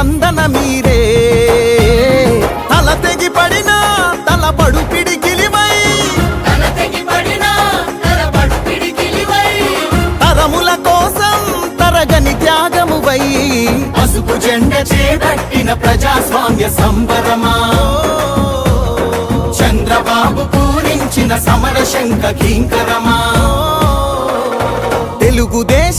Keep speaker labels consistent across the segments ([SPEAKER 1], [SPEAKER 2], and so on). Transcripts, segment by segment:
[SPEAKER 1] ప్రతిస్పందన మీరే. తల తెగి పడిన
[SPEAKER 2] తల తెగి పడినా పిడికిలివై
[SPEAKER 1] తరముల కోసం తరగని త్యాగమువై
[SPEAKER 2] పసుపు జెండ చేపట్టిన ప్రజాస్వామ్య సంబరమా? చంద్రబాబు పూరించిన సమర శంఖ కింకరమా?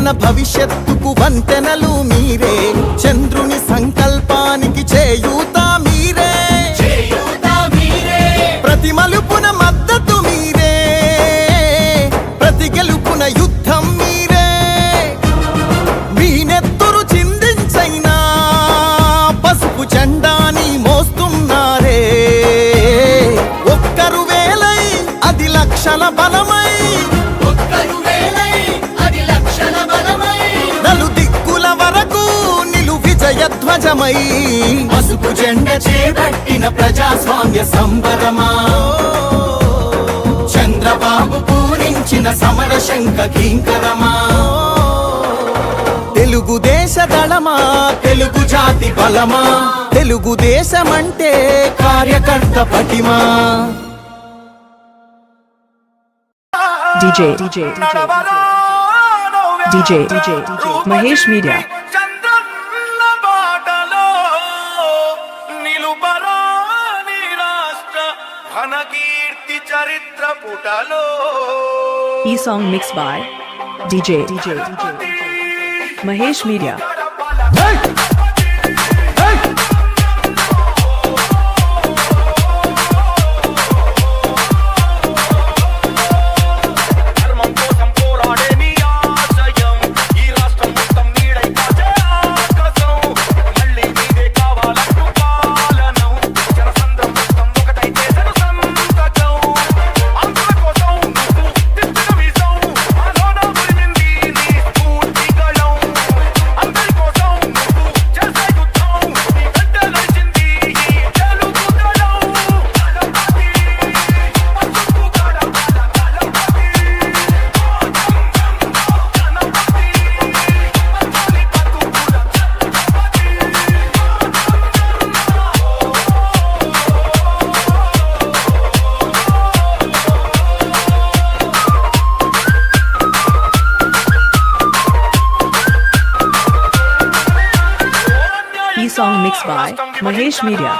[SPEAKER 1] మన భవిష్యత్తుకు వంతెనలు మీరే. చంద్రుని
[SPEAKER 2] సంఖ్య సంబరమా చంద్రబాబు పూరించిన సమర శంఖ కింకరమా
[SPEAKER 1] తెలుగుదేశ దళమా?
[SPEAKER 2] తెలుగు జాతి బలమా?
[SPEAKER 1] తెలుగుదేశమంటే కార్యకర్త పటిమా?
[SPEAKER 3] DJ, DJ, DJ, DJ, DJ, Mahesh Media.
[SPEAKER 4] লুটালো
[SPEAKER 3] ई song mix by DJ DJ Mahesh media Media.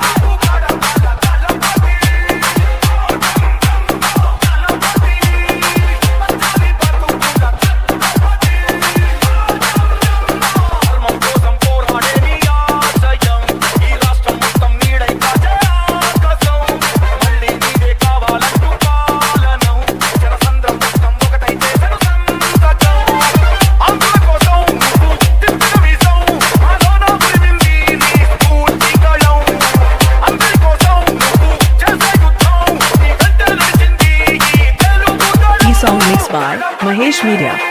[SPEAKER 3] Media.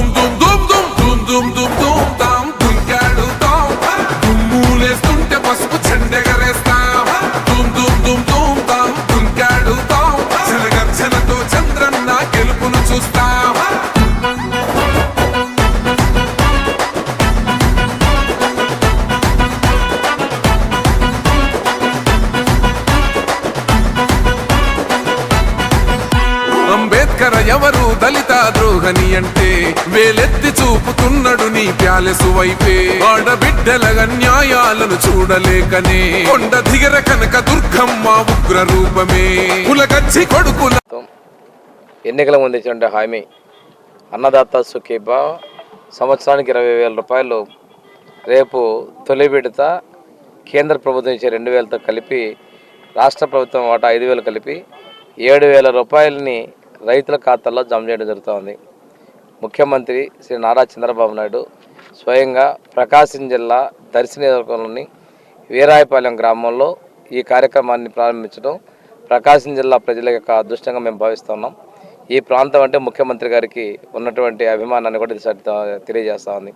[SPEAKER 5] Ambedkar ఎవరు దళిత ద్రోహని అంటే వేలెత్తి చూపుతున్నాడు నీ ప్యాలెసు వైపే. ఆడబిడ్డల న్యాయాలను చూడలేకనే కొండ దిగర కనక దుర్గమ్మ ఉగ్ర రూపమే కులకచ్చి కొడుకుల
[SPEAKER 6] ఎన్నికల ముందు ఇచ్చిన హామీ అన్నదాత సుఖీబా సంవత్సరానికి ఇరవై వేల రూపాయలు రేపు తొలి విడత కేంద్ర ప్రభుత్వం ఇచ్చే రెండు వేలతో కలిపి రాష్ట్ర ప్రభుత్వం వాటా ఐదు వేలు కలిపి ఏడు వేల రూపాయలని రైతుల ఖాతాల్లో జమ చేయడం జరుగుతోంది. ముఖ్యమంత్రి శ్రీ నారా చంద్రబాబు నాయుడు స్వయంగా ప్రకాశం జిల్లా దర్శి నియోజకవర్గంలోని వీరాయపాలెం గ్రామంలో ఈ కార్యక్రమాన్ని ప్రారంభించడం ప్రకాశం జిల్లా ప్రజల యొక్క అదృష్టంగా మేము భావిస్తున్నాం. ఈ ప్రాంతం అంటే ముఖ్యమంత్రి గారికి ఉన్నటువంటి అభిమానాన్ని కూడా ఇది సరి- తెలియజేస్తా ఉంది.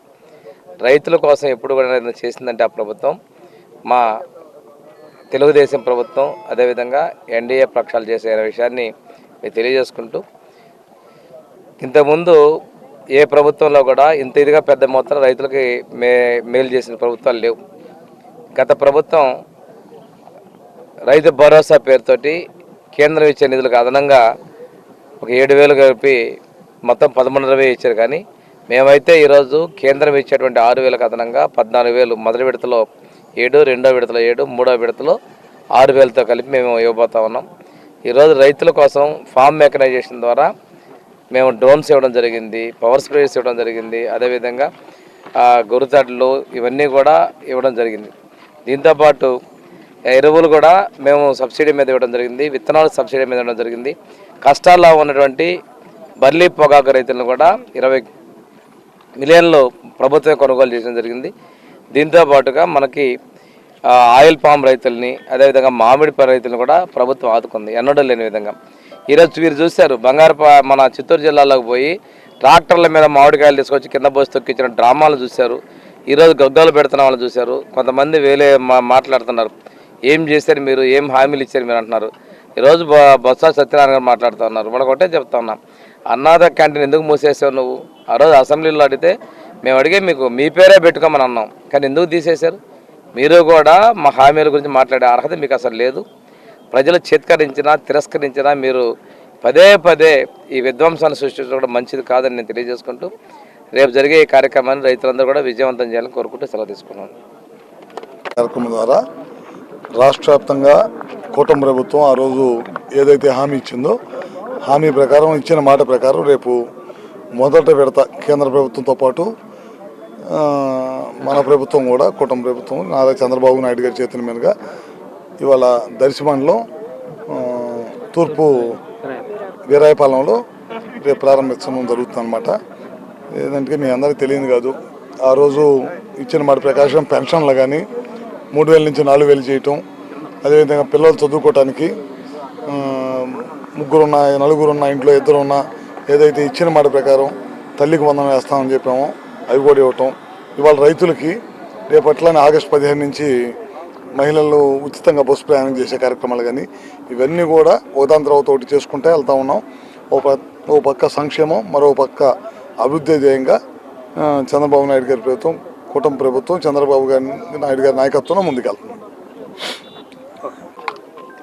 [SPEAKER 6] రైతుల కోసం ఎప్పుడు కూడా ఏదైనా చేసిందంటే ఆ ప్రభుత్వం. మా తెలుగుదేశం ప్రభుత్వం అదేవిధంగా ఎన్డీఏ పక్షాలు చేసే విషయాన్ని తెలియజేసుకుంటూ ఇంతకుముందు ఏ ప్రభుత్వంలో కూడా ఇంత ఇదిగా పెద్ద మొత్తం రైతులకి మే మేలు చేసిన ప్రభుత్వాలు లేవు. గత ప్రభుత్వం రైతు భరోసా పేరుతోటి కేంద్రం ఇచ్చే నిధులకు అదనంగా ఒక ఏడు వేలు కలిపి మొత్తం పదమూడున్నర వేలు ఇచ్చారు కానీ మేమైతే ఈరోజు కేంద్రం ఇచ్చేటువంటి ఆరు వేలకు అదనంగా పద్నాలుగు వేలు మొదటి విడతలో ఏడు రెండో విడతలో ఏడు మూడో విడతలో ఆరు వేలతో కలిపి మేము ఇవ్వబోతా ఉన్నాం. ఈరోజు రైతుల కోసం ఫామ్ మెకనైజేషన్ ద్వారా మేము డ్రోన్స్ ఇవ్వడం జరిగింది పవర్ స్ప్రేస్ ఇవ్వడం జరిగింది అదేవిధంగా ఆ, ఇవన్నీ కూడా ఇవ్వడం జరిగింది. దీంతోపాటు ఎరువులు కూడా మేము సబ్సిడీ మీద ఇవ్వడం జరిగింది విత్తనాలు సబ్సిడీ మీద ఇవ్వడం జరిగింది. కష్టాల్లో ఉన్నటువంటి బర్లీ పొగాకు రైతులను కూడా ఇరవై మిలియన్లు ప్రభుత్వం కొనుగోలు చేయడం జరిగింది. దీంతో పాటుగా మనకి ఆయిల్ పామ్ రైతుల్ని అదేవిధంగా మామిడి పని రైతులను కూడా ప్రభుత్వం ఆదుకుంది ఎన్నడూ లేని విధంగా. ఈరోజు మీరు చూశారు బంగారు మన చిత్తూరు జిల్లాలోకి పోయి ట్రాక్టర్ల మీద మామిడికాయలు తీసుకొచ్చి కింద పోసి తొక్కించిన డ్రామాలు చూశారు. ఈరోజు గొగ్గలు పెడుతున్న వాళ్ళు చూశారు. కొంతమంది వేలే మా మాట్లాడుతున్నారు. ఏం చేశారు మీరు? ఏం హామీలు ఇచ్చారు మీరు అంటున్నారు. ఈరోజు బొత్స సత్యనారాయణ గారు మాట్లాడుతూ ఉన్నారు. మనకు ఒకటే చెప్తా ఉన్నాం అన్నాద క్యాంటీన్ ఎందుకు మూసేసావు నువ్వు? ఆ రోజు అసెంబ్లీలో అడిగితే మేము అడిగే మీకు మీ పేరే పెట్టుకోమని అన్నాం. కానీ ఎందుకు తీసేశారు? మీరు కూడా మా హామీల గురించి మాట్లాడే అర్హత మీకు అసలు లేదు. ప్రజలు చేత్కరించినా తిరస్కరించినా మీరు పదే పదే ఈ విధ్వంసాన్ని సృష్టించడం కూడా మంచిది కాదని నేను తెలియజేసుకుంటూ రేపు జరిగే ఈ కార్యక్రమాన్ని రైతులందరూ కూడా విజయవంతం చేయాలని కోరుకుంటూ సెలవు తీసుకున్నాను.
[SPEAKER 7] కార్యక్రమం ద్వారా రాష్ట్ర వ్యాప్తంగా కూటమి ప్రభుత్వం ఆ రోజు ఏదైతే హామీ ఇచ్చిందో హామీ ప్రకారం ఇచ్చిన మాట ప్రకారం రేపు మొదట విడత కేంద్ర ప్రభుత్వంతో పాటు మన ప్రభుత్వం కూడా కుటుంబ ప్రభుత్వం నారా చంద్రబాబు నాయుడు గారి చేతుల మీదుగా ఇవాళ దర్శమండలం తూర్పు వీరాయపాలెంలో రేపు ప్రారంభించడం జరుగుతుంది అనమాట ఏదంటే మీ అందరికీ తెలియదు కాదు ఆ రోజు ఇచ్చిన మాట ప్రకాశం పెన్షన్లు కానీ మూడు వేల నుంచి నాలుగు వేలు చేయటం అదేవిధంగా పిల్లలు చదువుకోవటానికి ఆ, ముగ్గురున్న నలుగురున్న ఇంట్లో ఇద్దరున్న ఏదైతే ఇచ్చిన మాట ప్రకారం తల్లికి వందనం వేస్తామని చెప్పామో అవి కూడా ఇవ్వటం ఇవాళ రైతులకి రేపట్లనే ఆగస్టు పదిహేను నుంచి మహిళలు ఉచితంగా బస్సు ప్రయాణం చేసే కార్యక్రమాలు కానీ ఇవన్నీ కూడా ఒకదాని ఒకటి చేసుకుంటే వెళ్తా ఉన్నాం. ఓ ప ఓ పక్క సంక్షేమం మరో పక్క అభివృద్ధి ధ్యేయంగా చంద్రబాబు నాయుడు గారి ప్రభుత్వం కుటుంబ ప్రభుత్వం చంద్రబాబు గారి నాయుడు గారి నాయకత్వంలో ముందుకెళ్తున్నాం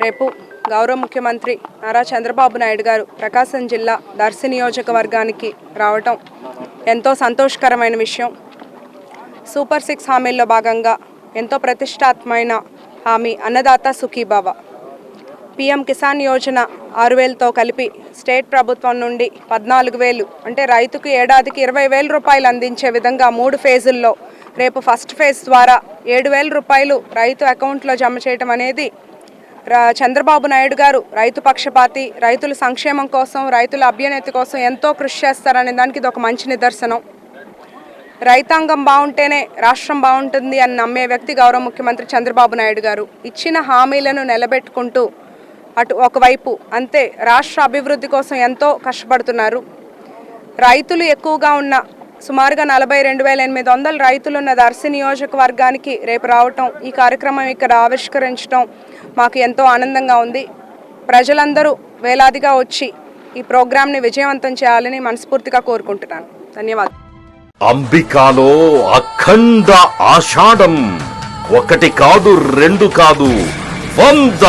[SPEAKER 8] రేపు గౌరవ ముఖ్యమంత్రి నారా చంద్రబాబు నాయుడు గారు ప్రకాశం జిల్లా దర్శి నియోజకవర్గానికి రావటం ఎంతో సంతోషకరమైన విషయం. సూపర్ సిక్స్ హామీల్లో భాగంగా ఎంతో ప్రతిష్టాత్మైన హామీ అన్నదాత సుఖీభావ. పిఎం కిసాన్ యోజన ఆరు వేలతో కలిపి స్టేట్ ప్రభుత్వం నుండి పద్నాలుగు వేలు అంటే రైతుకు ఏడాదికి ఇరవై వేల రూపాయలు అందించే విధంగా మూడు ఫేజుల్లో రేపు ఫస్ట్ ఫేజ్ ద్వారా ఏడు వేల రూపాయలు రైతు అకౌంట్లో జమ చేయడం అనేది రా- చంద్రబాబు నాయుడు గారు రైతు పక్షపాతి రైతుల సంక్షేమం కోసం రైతుల అభ్యున్నతి కోసం ఎంతో కృషి చేస్తారనే దానికి ఇది ఒక మంచి నిదర్శనం. రైతాంగం బాగుంటేనే రాష్ట్రం బాగుంటుంది అని నమ్మే వ్యక్తి గౌరవ ముఖ్యమంత్రి చంద్రబాబు నాయుడు గారు. ఇచ్చిన హామీలను నిలబెట్టుకుంటూ అటు ఒకవైపు అంతే రాష్ట్ర అభివృద్ధి కోసం ఎంతో కష్టపడుతున్నారు. రైతులు ఎక్కువగా ఉన్న సుమారుగా నలభై రెండు వేల ఎనిమిది వందల రైతులు ఉన్న దర్శి నియోజకవర్గానికి రేపు రావటం ఈ కార్యక్రమం ఇక్కడ ఆవిష్కరించడం మాకు ఎంతో ఆనందంగా ఉంది. ప్రజలందరూ వేలాదిగా వచ్చి ఈ ప్రోగ్రాంని విజయవంతం చేయాలని మనస్ఫూర్తిగా కోరుకుంటున్నాను. ధన్యవాదాలు.
[SPEAKER 9] అంబికాలో అఖండ ఆషాఢం. ఒకటి కాదు రెండు కాదు. వంద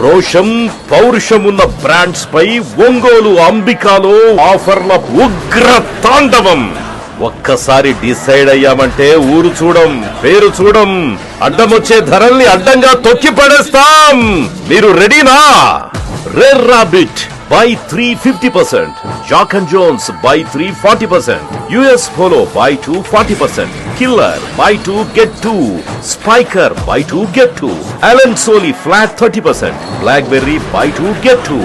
[SPEAKER 9] రోషం పౌరుషమున్న బ్రాండ్స్ పై ఒంగోలు అంబికాలో ఆఫర్ల ఉగ్ర తాండవం. ఒక్కసారి డిసైడ్ అయ్యామంటే ఊరు చూడం పేరు చూడం. అడ్డమొచ్చే ధరల్ని అడ్డంగా తొక్కి పడేస్తాం. మీరు రెడీనా? Red rabbit by three fifty percent. Jock and Jones buy 3 40%. US Polo buy 2 40%. Killer buy 2 get 2. Spiker buy 2 get 2. Alan Soli flat 30%. Blackberry buy 2 get 2.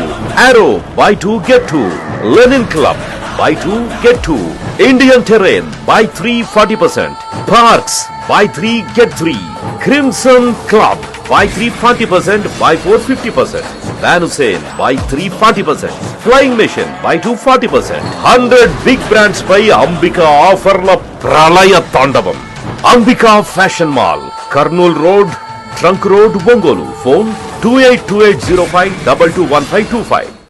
[SPEAKER 9] Arrow buy 2 get 2. Lenin Club buy 2 get 2. Indian Terrain buy 3 40%. Parks buy 3 get 3. Crimson Club buy 3 40%, buy 4 50%. Van Hussein buy 3 40%. Percent flying machine buy two 40 percent 100 big brands by ambika offer la pralaya tandavam ambika fashion mall karnool road trunk road bongolu phone 282805 221525